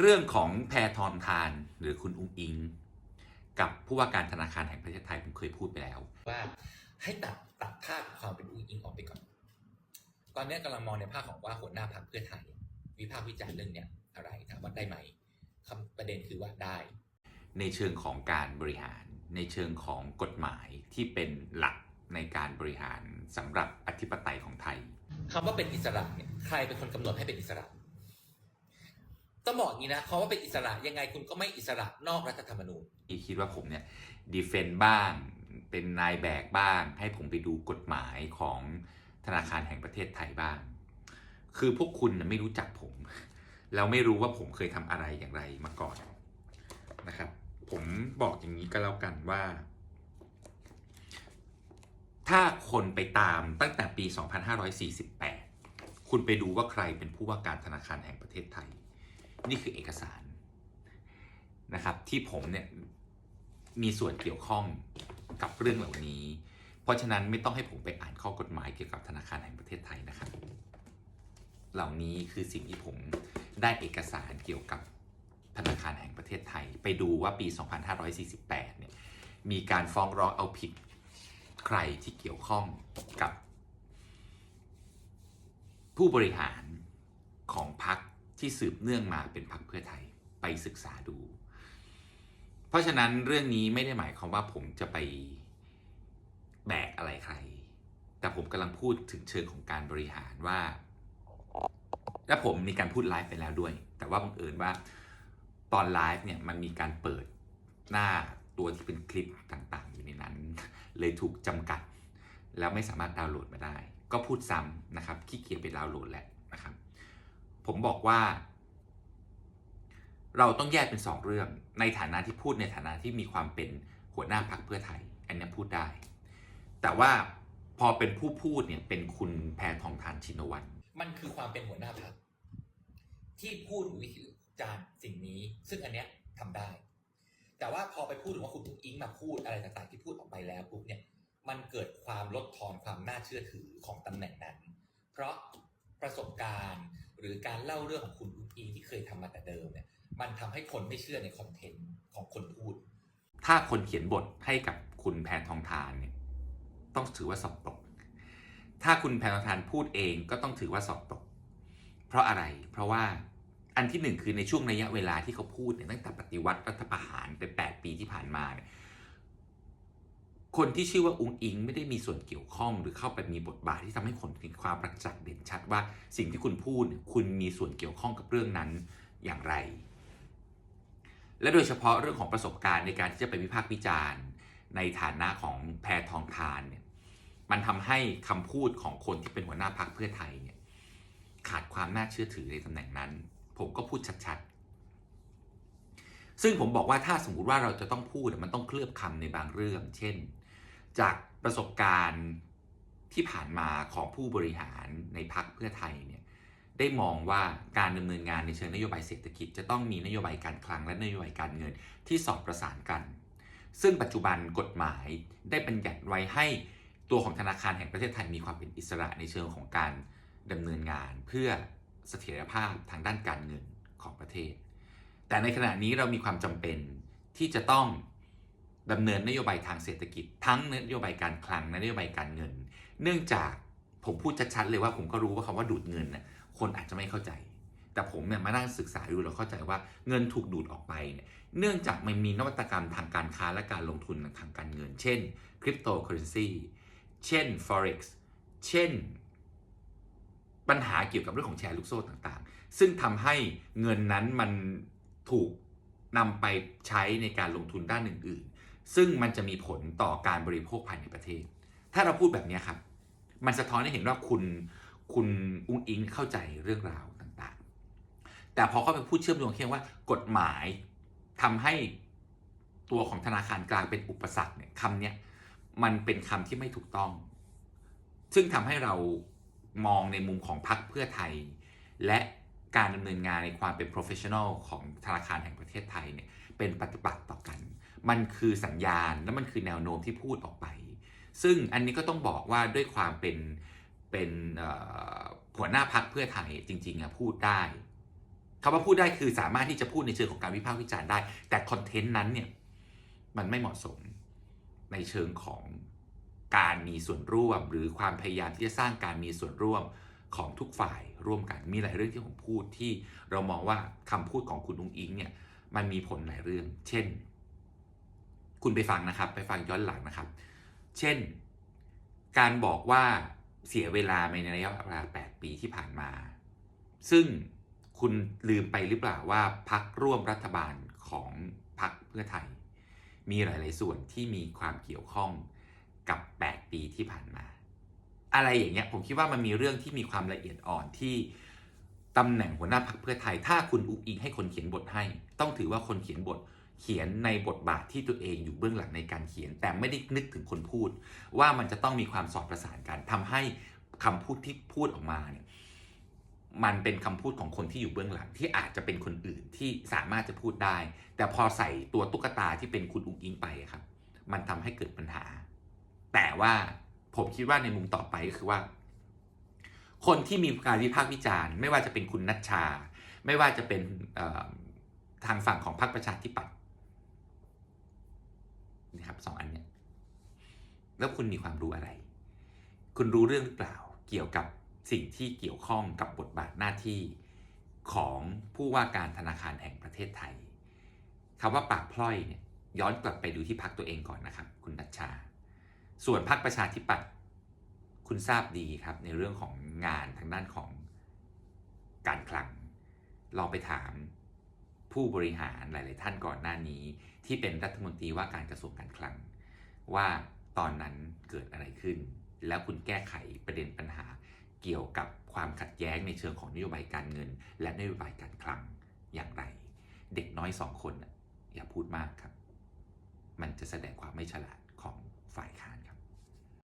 เรื่องของแพทองทานหรือคุณอุ้งอิง กับผู้ว่าการธนาคารแห่งประเทศไทยผมเคยพูดไปแล้ว ว่าให้ตัดตัดภาพความเป็นอุ้งอิงออกไปก่อน ตอนนี้กำลังมองในภาพของว่าหัวหน้าพรรคเพื่อไทย วิพากษ์วิจารณ์เรื่องเนี้ยอะไรถามว่าได้ไหมคำประเด็นคือว่าได้ ในเชิงของการบริหาร ในเชิงของกฎหมายที่เป็นหลักในการบริหารสำหรับอธิปไตยของไทยคำว่าเป็นอิสระเนี่ยใครเป็นคนกำหนดให้เป็นอิสระ ต้องบอกงี้นะคำว่าเป็นอิสระยังไงคุณก็ไม่อิสระนอกรัฐธรรมนูญที่คิดว่าผมเนี่ยดีเฟนต์บ้าง เป็นนายแบกบ้าง ให้ผมไปดูกฎหมายของธนาคารแห่งประเทศไทยบ้าง คือพวกคุณน่ะไม่รู้จักผม แล้วไม่รู้ว่าผมเคยทำอะไรอย่างไรมาก่อนนะครับ ผมบอกอย่างนี้ก็แล้วกันว่า ถ้าคนไปตามตั้งแต่ปี 2548 คุณไปดูว่าใครเป็นผู้ว่าการธนาคารแห่งประเทศไทย นี่คือเอกสารนะครับที่ผมเนี่ยมีส่วนเกี่ยวข้องกับเรื่องเหล่านี้ เพราะฉะนั้นไม่ต้องให้ผมไปอ่านข้อกฎหมายเกี่ยวกับธนาคารแห่งประเทศไทยนะครับ เหล่านี้คือสิ่งที่ผมได้เอกสารเกี่ยวกับธนาคารแห่งประเทศไทย ไปดูว่าปี 2548 เนี่ยมีการฟ้องร้องเอาผิดใครที่เกี่ยวข้องกับ ผู้บริหารของพรรค ที่สืบเนื่องมาเป็นพรรคเพื่อไทยไปศึกษาดู เพราะฉะนั้นเรื่องนี้ไม่ได้หมายความว่าผมจะไปแบกอะไรใคร แต่ผมกำลังพูดถึงเชิงของการบริหารว่า และผมมีการพูดไลฟ์ไปแล้วด้วย แต่ว่าบังเอิญว่าตอนไลฟ์เนี่ยมันมีการเปิดหน้าตัวที่เป็นคลิปต่างๆ อยู่ในนั้น เลยถูกจำกัด แล้วไม่สามารถดาวน์โหลดมาได้ ก็พูดซ้ำนะครับขี้เกียจไปดาวน์โหลดแหละนะครับ ผมบอกว่า เราต้องแยกเป็นสองเรื่อง ในฐานะที่พูดในฐานะที่มีความเป็นหัวหน้าพรรคเพื่อไทย อันนี้พูดได้ แต่ว่าพอเป็นผู้พูดเนี่ยเป็นคุณแพทองทานชินวัตรมันคือความเป็นหัวหน้าพรรคที่พูดวิจารณ์สิ่งนี้ ซึ่งอันเนี้ยทำได้ แต่ว่าพอไปพูดถึงว่าคุณอุ้งอิงมาพูดอะไรต่างๆที่พูดออกไปแล้วปุ๊บเนี่ยมันเกิดความลดทอนความน่าเชื่อถือของตำแหน่งนั้น เพราะประสบการณ์ หรือการเล่าเรื่องของคุณอุ้งอิงที่เคยทำมาแต่เดิมเนี่ยมันทำให้คนไม่เชื่อในคอนเทนต์ของคนพูด ถ้าคนเขียนบทให้กับคุณแพนทองทานเนี่ยต้องถือว่าสอบตก ถ้าคุณแพนทองทานพูดเองก็ต้องถือว่าสอบตก เพราะอะไรเพราะว่าอันที่หนึ่งคือในช่วงระยะเวลาที่เขาพูดเนี่ยตั้งแต่ปฏิวัติรัฐประหารไปแปดปีที่ผ่านมาเนี่ย คนที่ชื่อว่าองค์อิงไม่ได้มีส่วนเกี่ยวข้องหรือเข้าไปมีบทบาทที่ทำให้คนเห็นความประจักษ์เด่นชัดว่าสิ่งที่คุณพูดคุณมีส่วนเกี่ยวข้องกับเรื่องนั้นอย่างไร และโดยเฉพาะเรื่องของประสบการณ์ในการที่จะไปวิพากษ์วิจารณ์ในฐานะของแพทองทานเนี่ยมันทำให้คำพูดของคนที่เป็นหัวหน้าพรรคเพื่อไทยเนี่ยขาดความน่าเชื่อถือในตำแหน่งนั้น ผมก็พูดชัดๆ ซึ่งผมบอกว่าถ้าสมมติว่าเราจะต้องพูดมันต้องเคลือบคำในบางเรื่อง เช่น จากประสบการณ์ที่ผ่านมาของผู้บริหารในพรรคเพื่อไทยเนี่ยได้มองว่าการดำเนินงานในเชิงนโยบายเศรษฐกิจ จะต้องมีนโยบายการคลังและนโยบายการเงินที่สอดประสานกัน ซึ่งปัจจุบันกฎหมายได้บัญญัติไว้ให้ตัวของธนาคารแห่งประเทศไทยมีความเป็นอิสระในเชิงของการดำเนินงานเพื่อเสถียรภาพทางด้านการเงินของประเทศ แต่ในขณะนี้เรามีความจำเป็นที่จะต้อง ดำเนินนโยบายทางเศรษฐกิจ ทั้งนโยบายการคลังและนโยบายการเงิน เนื่องจากผมพูดชัดๆเลยว่าผมก็รู้ว่าคำว่าดูดเงินน่ะคนอาจจะไม่เข้าใจ แต่ผมเนี่ยมานั่งศึกษาดูแล้วเข้าใจว่าเงินถูกดูดออกไปเนี่ยเนื่องจากมันมีนวัตกรรมทางการค้าและการลงทุนทางการเงิน เช่นคริปโตเคอเรนซีเช่น forex เช่น ปัญหาเกี่ยวกับเรื่องของแชร์ลูกโซ่ต่างๆ ซึ่งทำให้เงินนั้นมันถูกนำไปใช้ในการลงทุนด้านอื่นๆ ซึ่งมันจะมีผลต่อการบริโภคภายในประเทศ ถ้าเราพูดแบบนี้ครับ มันสะท้อนให้เห็นว่าคุณคุณอุ้งอิงเข้าใจเรื่องราวต่างๆ แต่พอเขาไปพูดเชื่อมโยงเคียงว่ากฎหมายทำให้ตัวของธนาคารกลางเป็นอุปสรรคเนี่ยคำเนี้ยมันเป็นคำที่ไม่ถูกต้อง ซึ่งทำให้เรามองในมุมของพรรคเพื่อไทย และการดำเนินงานในความเป็น professional ของธนาคารแห่งประเทศไทยเนี่ยเป็นปฏิบัติต่อกัน มันคือสัญญาณและมันคือแนวโน้มที่พูดออกไป ซึ่งอันนี้ก็ต้องบอกว่าด้วยความเป็นเป็นหัวหน้าพักเพื่อไทยจริงๆอะพูดได้คำว่าพูดได้คือสามารถที่จะพูดในเชิงของการวิพากษ์วิจารณ์ได้ แต่คอนเทนต์นั้นเนี่ยมันไม่เหมาะสมในเชิงของการมีส่วนร่วม หรือความพยายามที่จะสร้างการมีส่วนร่วมของทุกฝ่ายร่วมกัน มีหลายเรื่องที่ผมพูดที่เรามองว่าคำพูดของคุณลุงอิงเนี่ยมันมีผลหลายเรื่อง เช่น คุณไปฟังนะครับ ไปฟังย้อนหลังนะครับ เช่น การบอกว่าเสียเวลาในระยะเวลา 8 ปีที่ผ่านมา ซึ่งคุณลืมไปหรือเปล่าว่าพักร่วมรัฐบาลของพักเพื่อไทย มีหลาย ๆ ส่วนที่มีความเกี่ยวข้องกับ 8 ปีที่ผ่านมา อะไรอย่างเงี้ยผมคิดว่ามันมีเรื่องที่มีความละเอียดอ่อนที่ตำแหน่งหัวหน้าพักเพื่อไทย ถ้าคุณอุกอิงให้คนเขียนบทให้ ต้องถือว่าคนเขียนบท เขียนในบทบาทที่ตัวเองอยู่เบื้องหลังในการเขียน แต่ไม่ได้นึกถึงคนพูด ว่ามันจะต้องมีความสอดประสานกันทำให้คำพูดที่พูดออกมาเนี่ยมันเป็นคำพูดของคนที่อยู่เบื้องหลังที่อาจจะเป็นคนอื่นที่สามารถจะพูดได้ แต่พอใส่ตัวตุ๊กตาที่เป็นคุณอุกอิงไปครับ มันทำให้เกิดปัญหา แต่ว่าผมคิดว่าในมุมต่อไปก็คือว่า คนที่มีการวิพากษ์วิจารณ์ ไม่ว่าจะเป็นคุณนัชชา ไม่ว่าจะเป็นทางฝั่งของพรรคประชาธิปัตย์ นี่ครับสองอันเนี้ยแล้วคุณมีความรู้อะไร คุณรู้เรื่องหรือเปล่าเกี่ยวกับสิ่งที่เกี่ยวข้องกับบทบาทหน้าที่ของผู้ว่าการธนาคารแห่งประเทศไทยคำว่าปากพล่อยเนี่ยย้อนกลับไปดูที่พักตัวเองก่อนนะครับ คุณนัชชา ส่วนพรรคประชาธิปัตย์คุณทราบดีครับในเรื่องของงานทางด้านของการคลังลองไปถาม ผู้บริหารหลาย ๆ ท่านก่อนหน้านี้ ที่เป็นรัฐมนตรีว่าการกระทรวงการคลัง ว่าตอนนั้นเกิดอะไรขึ้น แล้วคุณแก้ไขประเด็นปัญหาเกี่ยวกับความขัดแย้งในเชิงของนโยบายการเงิน และนโยบายการคลังอย่างไร เด็กน้อยสองคนอย่าพูดมากครับ มันจะแสดงความไม่ฉลาดของฝ่ายค้าน